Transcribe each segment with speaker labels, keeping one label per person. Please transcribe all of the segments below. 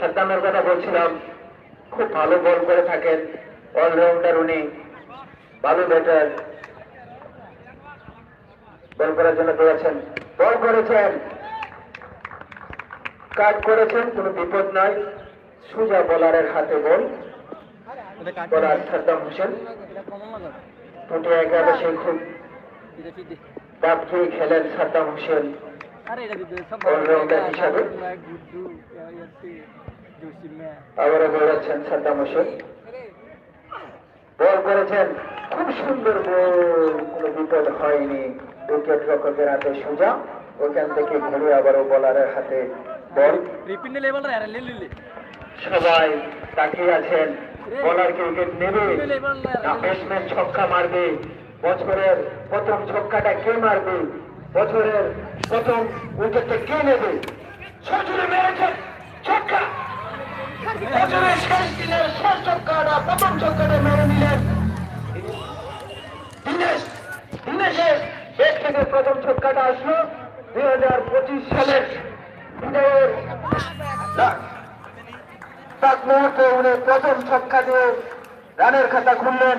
Speaker 1: সাদ্দামের কথা বলছিলাম। খুব ভালো বল করে থাকেন। অলরাউন্ডার উনি। ভালো ব্যাটার বল করার জন্য দৌড়াচ্ছেন বল করেছেন। কাট করেছেন কোনো বিপদ নাই। সুজা বোলারের হাতে বল বোলার সাদ্দাম হোসেন। টুটি একাদশে খুব খেয়ে খেলেন সাদ্দাম হোসেন। অলরাউন্ডার হিসাবে আবারও দৌড়াচ্ছেন সাদ্দাম হোসেন। বল করেছেন। খুব সুন্দর বল। কোনো বিপদ হয়নি। উইকেট রক্ষকের হাতে সোজা। ওখান থেকে ঘুরে আবারও বলারের হাতে বল। সবাই তাকিয়ে আছেন। বলার কে উইকেট নেবে। না ব্যাটসম্যান ছক্কা মারবে। বছরের প্রথম ছক্কাটা কে মারবে? বছরের প্রথম উইকেটটা কে নেবে? সজুরে মেরেছেন ছক্কা। বছরের শেষ দিনের শেষ ছক্কাটা প্রথম ছক্কাটা মেরে নিলেন দিনেশ। দিনেশের থেকে প্রথম ছক্কাটা আসলো দুই হাজার পঁচিশ সালের বিদায়ের মুহূর্তে উনি প্রথম ছক্কা দিয়ে রানের খাতা খুললেন।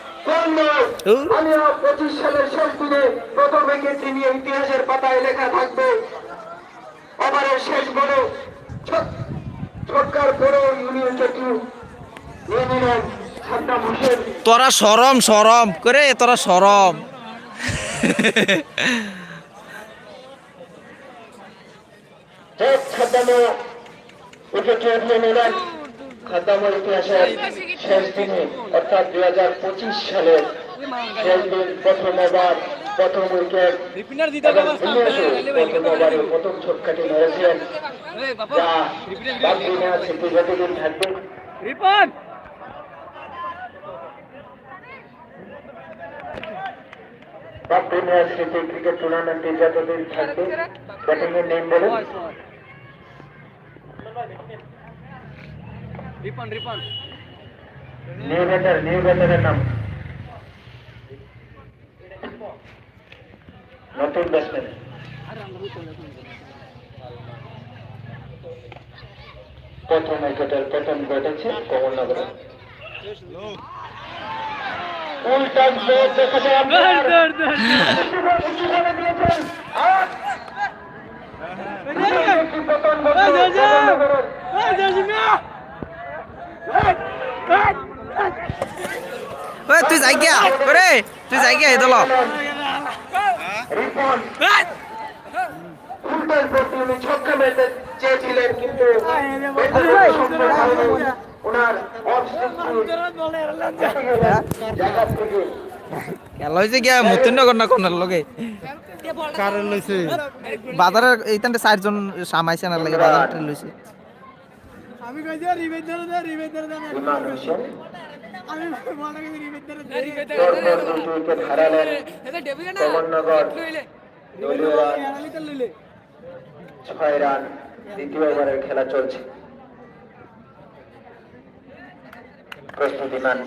Speaker 1: আমিও পঁচিশ সালের শেষ দিনে প্রথম উইকেটটি নিয়ে ইতিহাসের পাতায় লেখা থাকবে। ওভারের শেষ বলে ছক্কার পরেও উনি নিয়ে নিলেন সাদ্দাম হোসেন।
Speaker 2: তোরা সরম সরম। করে তোরা সরম।
Speaker 1: শেখ খাদ্দামো উইকেটটি নিলেন। খাদ্দামো ইতিহাসের শেষ দিনে অর্থাৎ দুই হাজার পঁচিশ সালের শেষ দিন প্রথম ওভার প্রথম উইকেট প্রথম ছক্কাটি মেরেছেন যতদিন থাকবে। সব প্রিমিয়ার স্মৃতি ক্রিকেট টুর্নামেন্টে যতদিন থাকবে ব্যাটিং এর নেম বলুন নিউ ব্যাটার নিউ ব্যাটারের নাম নতুন ব্যাটসম্যান প্রথম উইকেটের প্রথম ঘটেছে কমলনগরে উল্টা বল দেখা যায় আপনার পতন ঘটলো
Speaker 2: তুই যাই গিয়া করে তুই যাই গিয়া এই দল।
Speaker 1: রিপন উল্টার প্রতি উনি ছক্কা মেরতে চেয়েছিলেন কিন্তু
Speaker 2: খেলা হয়েছে গিয়া মতিনগর না কোনার লগে?
Speaker 3: কারেন্ট লইছে।
Speaker 2: বাজারের এইখানটা চারজন সামাইছে না লাগে বাজারটা লইছে।
Speaker 3: আমি কইছি রিবেট ধরে দে রিবেট ধরে দে
Speaker 1: ছয় রান দ্বিতীয় ওভারের খেলা চলছে প্রস্তুতি মান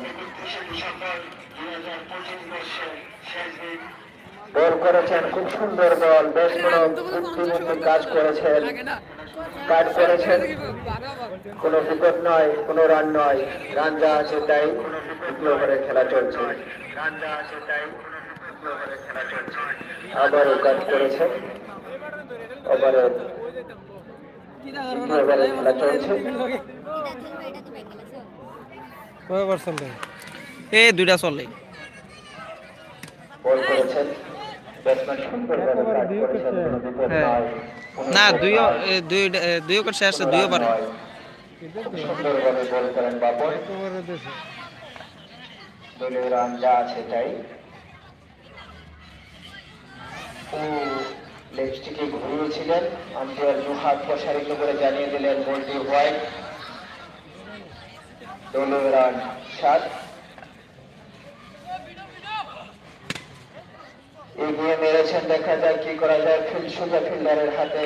Speaker 1: বল করেছেন। খুব সুন্দর বল বেশ কাজ করেছেন। কাজ করেছেন কোনো বিপদ নয় কোনো রান নয়। রান যা আছে তাই দ্বিতীয় ওভারের খেলা চলছে। আবারও কাজ করেছে। ওভারের দ্বিতীয় ওভারের খেলা চলছে।
Speaker 3: কয় পার্সেন্ট
Speaker 2: এ দুইটা চলে।
Speaker 1: বল করেছেন।
Speaker 2: হ্যাঁ। না দুই। দুই দুই শেষ দুই ওভারে।
Speaker 1: প্রসারিত করে জানিয়ে দিলেন বলটি হোয়াইট রান সাত এগিয়ে মেরেছেন, দেখা যায় কি করা যায়। ফিল্ড সোজা ফিল্ডারের হাতে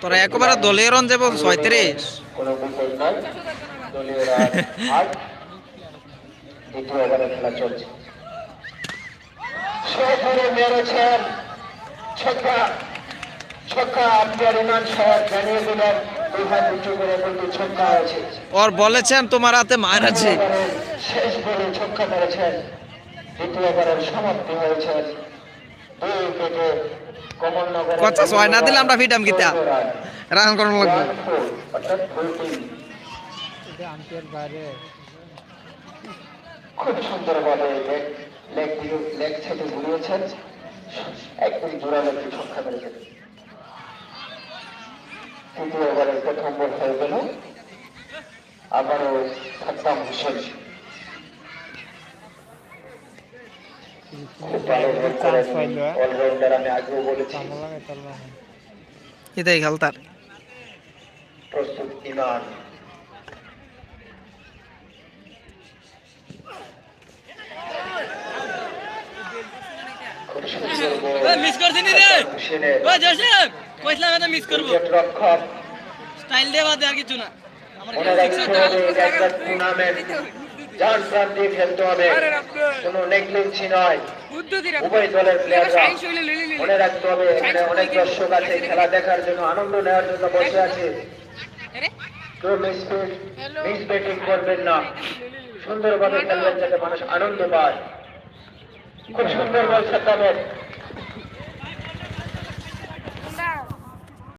Speaker 2: তোরা একেবারে দলীয় রন যাব, ছয়ত্রিশ। ওর বলেছেন তোমার হাতে মার আছে।
Speaker 1: শেষ বলে ছক্কা মেরেছেন। দ্বিতীয়বারের সমাপ্তি হয়েছে।
Speaker 2: কথা ছয় না দিলে আমরা ফিটাম কিতা? রান করানো লাগবে।
Speaker 1: খুব সুন্দরভাবে লেগ লেগ দিয়ে লেগ সাইডে ঘুরিয়েছেন। একদম জোরালো একটি ছক্কা মেরেছেন তৃতীয় ওভারের প্রথম বল হয়ে গেল। আবারও সাদ্দাম হোসেন
Speaker 2: এটাই খেলতার
Speaker 1: প্রস্তুত ইমান
Speaker 4: মিস করছি নি রে? ও জোসেফ কইছিলাম এটা মিস করব। স্টাইল দিয়ে বাদে আর কিছু না। আমার
Speaker 1: মনে রাখতে হবে টুর্নামেন্ট যার প্রাণ দিয়ে খেলতে হবে। কোনো নেগলেন্সি নয়। উভয় দলের প্লেয়াররা মনে রাখতে হবে এখানে অনেক দর্শক আছে খেলা দেখার জন্য আনন্দ নেওয়ার জন্য বসে আছে। কেউ মিস মিস ব্যাটিং করবেন না। সুন্দরভাবে খেলবেন যাতে মানুষ আনন্দ পায়। খুব সুন্দর বল সাদ্দামের